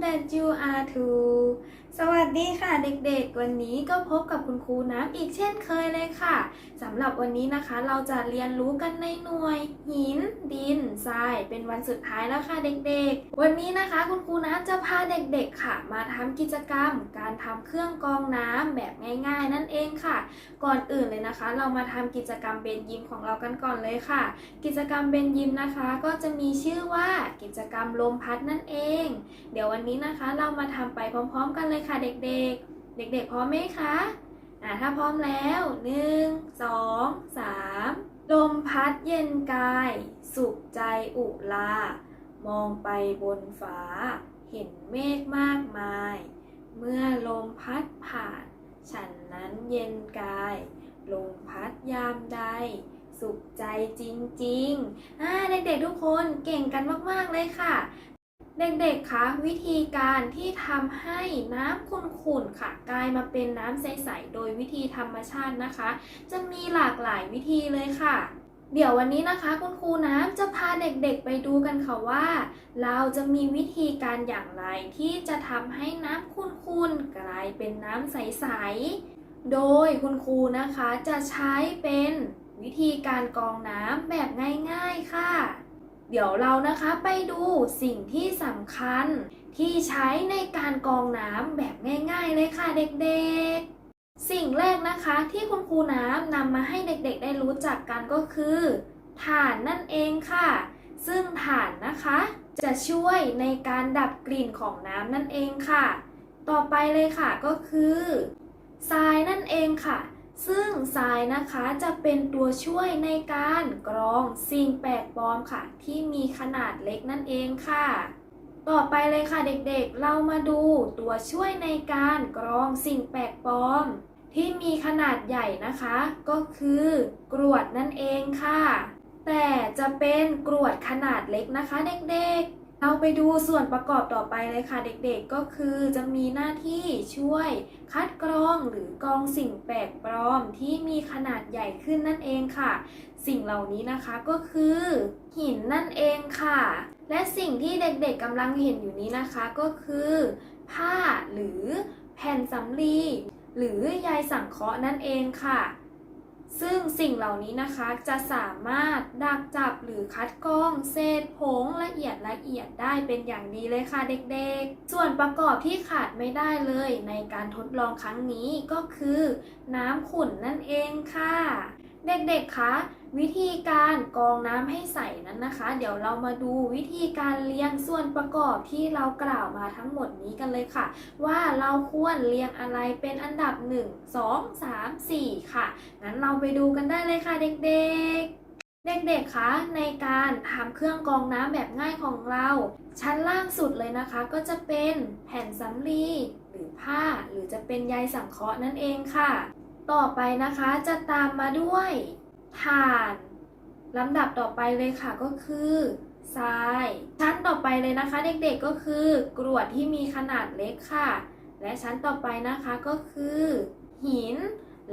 that you are too. ดีค่ะเด็กๆ วันนี้ก็พบกับคุณครูน้ำอีกเช่นเคยเลยค่ะสำหรับวันนี้นะคะเราจะเรียนรู้กันในหน่วย หิน ดินทราย เป็นวันสุดท้ายแล้วค่ะเด็กๆ วันนี้นะคะคุณครูน้ำจะพาเด็กๆค่ะ มาทำกิจกรรม การทำเครื่องกรองน้ำแบบง่าย ๆ นั่นเองค่ะ ก่อนอื่นเลยนะคะ เรามาทำกิจกรรมเบนยิมของเรากันก่อนเลยค่ะ กิจกรรมเบนยิมนะคะ ก็จะมีชื่อว่ากิจกรรมลมพัดนั่นเอง เดี๋ยววันนี้นะคะเรามาทำไปพร้อม ๆ กันเลยค่ะเด็กๆเด็กๆ พร้อมไหมคะอ่าถ้าพร้อมแล้วหนึ่งสองสามลมพัดเย็นกาย สุขใจอุลา มองไปบนฟ้า เห็นเมฆมากมาย เมื่อลมพัดผ่าน ฉันนั้นเย็นกาย ลมพัดยามใด สุขใจจริงๆอ่าเด็กๆทุกคนเก่งกันมากๆเลยค่ะ เด็กๆ คะวิธีการที่ทำให้น้ำขุ่นๆ ค่ะ กลายมาเป็นน้ำใสๆ โดยวิธีธรรมชาตินะคะ จะมีหลากหลายวิธีเลยค่ะ เดี๋ยววันนี้นะคะคุณครูน้ำจะพาเด็กๆ ไปดูกันค่ะว่า เราจะมีวิธีการอย่างไรที่จะทำให้น้ำขุ่นๆ กลายเป็นน้ำใสๆ โดยคุณครูนะคะจะใช้เป็นวิธีการกรองน้ำแบบง่าย ๆ ค่ะ เดี๋ยวเรานะคะไปดูสิ่งที่สำคัญที่ใช้ในการกรองน้ำแบบง่ายๆเลยค่ะเด็กๆ สิ่งแรกนะคะที่คุณครูน้ำนำมาให้เด็กๆได้รู้จักกันก็คือถ่านนั่นเองค่ะ ซึ่งถ่านนะคะ จะช่วยในการดับกลิ่นของน้ำนั่นเองค่ะ ต่อไปเลยค่ะก็คือทรายนั่นเองค่ะ ซึ่งทรายนะคะจะเป็นตัวช่วยในการกรองสิ่งแปลกปลอมค่ะ ที่มีขนาดเล็กนั่นเองค่ะ ต่อไปเลยค่ะเด็กๆ เรามาดูตัวช่วยในการกรองสิ่งแปลกปลอม ที่มีขนาดใหญ่นะคะ ก็คือกรวดนั่นเองค่ะ แต่จะเป็นกรวดขนาดเล็กนะคะเด็กๆ เราไปดูส่วนประกอบต่อไปเลยค่ะเด็กๆ ก็คือจะมีหน้าที่ช่วยคัดกรองหรือกรองสิ่งแปลกปลอมที่มีขนาดใหญ่ขึ้นนั่นเองค่ะ สิ่งเหล่านี้นะคะก็คือ หินนั่นเองค่ะ และสิ่งที่เด็กๆกำลังเห็นอยู่นี้นะคะก็คือ ผ้าหรือแผ่นสำลีหรือใยสังเคราะห์นั่นเองค่ะ ซึ่งสิ่งเหล่านี้นะคะจะสามารถดักจับหรือคัดกรองเศษผงละเอียดละเอียดได้เป็นอย่างดีเลยค่ะเด็กๆ ส่วนประกอบที่ขาดไม่ได้เลยในการทดลองครั้งนี้ก็คือ น้ำขุ่นนั่นเองค่ะ เด็กๆ คะวิธีการกรองน้ำให้ใสนั้นนะคะ เดี๋ยวเรามาดูวิธีการเรียงส่วนประกอบที่เรากล่าวมาทั้งหมดนี้กันเลยค่ะ ว่าเราควรเรียงอะไรเป็นอันดับ 1 2 3 4 ค่ะ งั้นเราไปดูกันได้เลยค่ะเด็กๆเด็กๆ คะ ในการทำเครื่องกรองน้ำแบบง่ายของเรา ชั้นล่างสุดเลยนะคะ ก็จะเป็นแผ่นสำลีหรือผ้า หรือจะเป็นใยสังเคราะห์นั่นเองค่ะ ต่อไปนะคะจะตามมาด้วยถ่านลำดับต่อไปเลยค่ะก็คือทราย ชั้นต่อไปเลยนะคะ เด็กๆก็คือกรวดที่มีขนาดเล็กค่ะ และชั้นต่อไปนะคะก็คือ หิน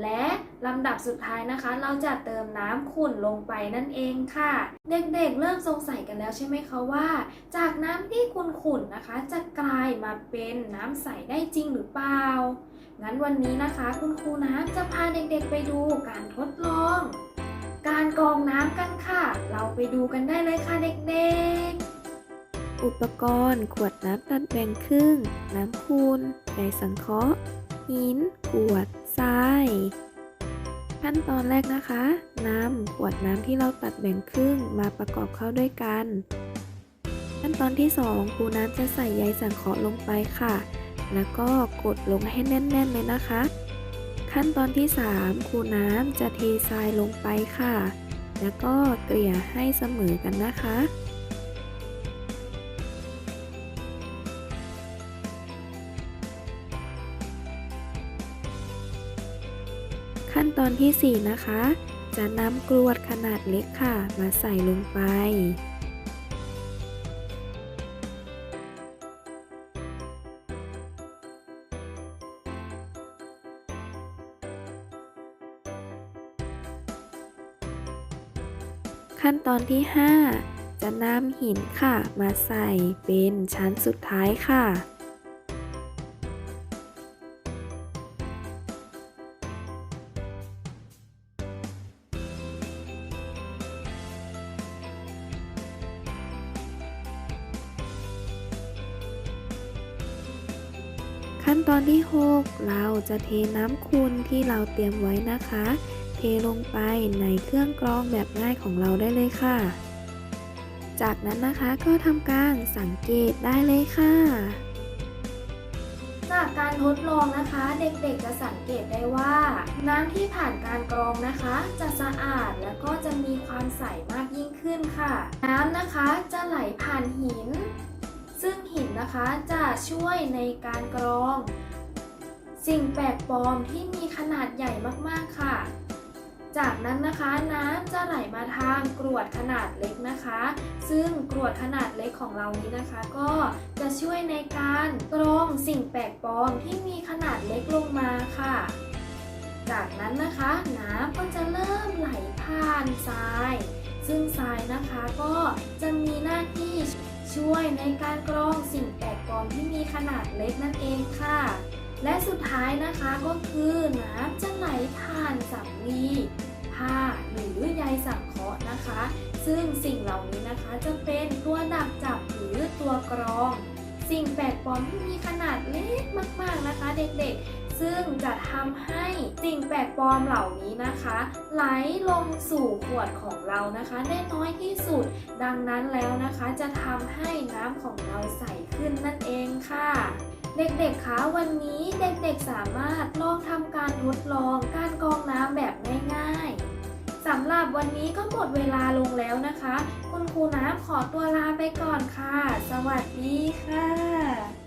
และลำดับสุดท้ายนะคะ เราจะเติมน้ำขุ่นลงไปนั่นเองค่ะ เด็กๆ เริ่มสงสัยกันแล้วใช่ไหมคะว่า จากน้ำที่ขุ่นๆนะคะ จะกลายมาเป็นน้ำใสได้จริงหรือเปล่า งั้นวันนี้นะคะ คุณครูน้ำจะพาเด็กๆไปดูการทดลอง การกรองน้ำกันค่ะ เราไปดูกันได้เลยค่ะเด็กๆ อุปกรณ์ขวดน้ำตัดแบ่งครึ่ง น้ำคูณใยสังเคราะห์ หินขวดทรายขั้นตอนแรกนะคะนำขวดน้ำที่เราตัดแบ่งครึ่งมาประกอบเข้าด้วยกัน ขั้นตอนที่ 2ครูน้ำจะใส่ใยสังเคราะห์ลงไปค่ะ แล้วก็กดลงให้แน่น ๆ เลยนะคะ ขั้นตอนที่ 3 ครูน้ำจะเททรายลงไปค่ะ แล้วก็เกลี่ยให้เสมอกันนะคะขั้นตอนที่ 4 นะคะ จะนำกรวดขนาดเล็กค่ะ มาใส่ลงไป ขั้นตอนที่ 5 จะนำหินค่ะ มาใส่เป็นชั้นสุดท้ายค่ะ ขั้นตอนที่ 6 เราจะเทน้ำคุณที่เราเตรียมไว้นะคะ ลงไปในเครื่องกรองแบบง่ายของเราได้เลยค่ะ จากนั้นนะคะก็ทำการสังเกตได้เลยค่ะ จากการทดลองนะคะ เด็กๆจะสังเกตได้ว่า น้ำที่ผ่านการกรองนะคะ จะสะอาดแล้วก็จะมีความใสมากยิ่งขึ้นค่ะ น้ำนะคะจะไหลผ่านหิน ซึ่งหินนะคะจะช่วยในการกรอง สิ่งแปลกปลอมที่มีขนาดใหญ่มากๆค่ะ จากนั้นนะคะน้ำจะไหลมาทางกรวดขนาดเล็กนะคะ ซึ่งกรวดขนาดเล็กของเรานี้นะคะ ก็จะช่วยในการกรองสิ่งแปลกปลอมที่มีขนาดเล็กลงมาค่ะ จากนั้นนะคะน้ำก็จะเริ่มไหลผ่านทราย ซึ่งทรายนะคะก็จะมีหน้าที่ช่วยในการกรองสิ่งแปลกปลอมที่มีขนาดเล็กนั่นเองค่ะ และสุดท้ายนะคะก็คือน้ำจะไหลผ่าน กปลอมที่มีขนาดเล็กมากๆนะคะ เด็กๆ ซึ่งจะทำให้สิ่งแปลกปลอมเหล่านี้นะคะ ไหลลงสู่ขวดของเรานะคะได้น้อยที่สุด ดังนั้นแล้วนะคะจะทำให้น้ำของเราใสขึ้นนั่นเองค่ะเด็กๆ คะวันนี้เด็กๆ สามารถลองทำการทดลองการกรองน้ำแบบง่ายๆ สำหรับวันนี้ก็หมดเวลาลงแล้วนะคะ คุณครูน้ำขอตัวลาไปก่อนค่ะ สวัสดีค่ะ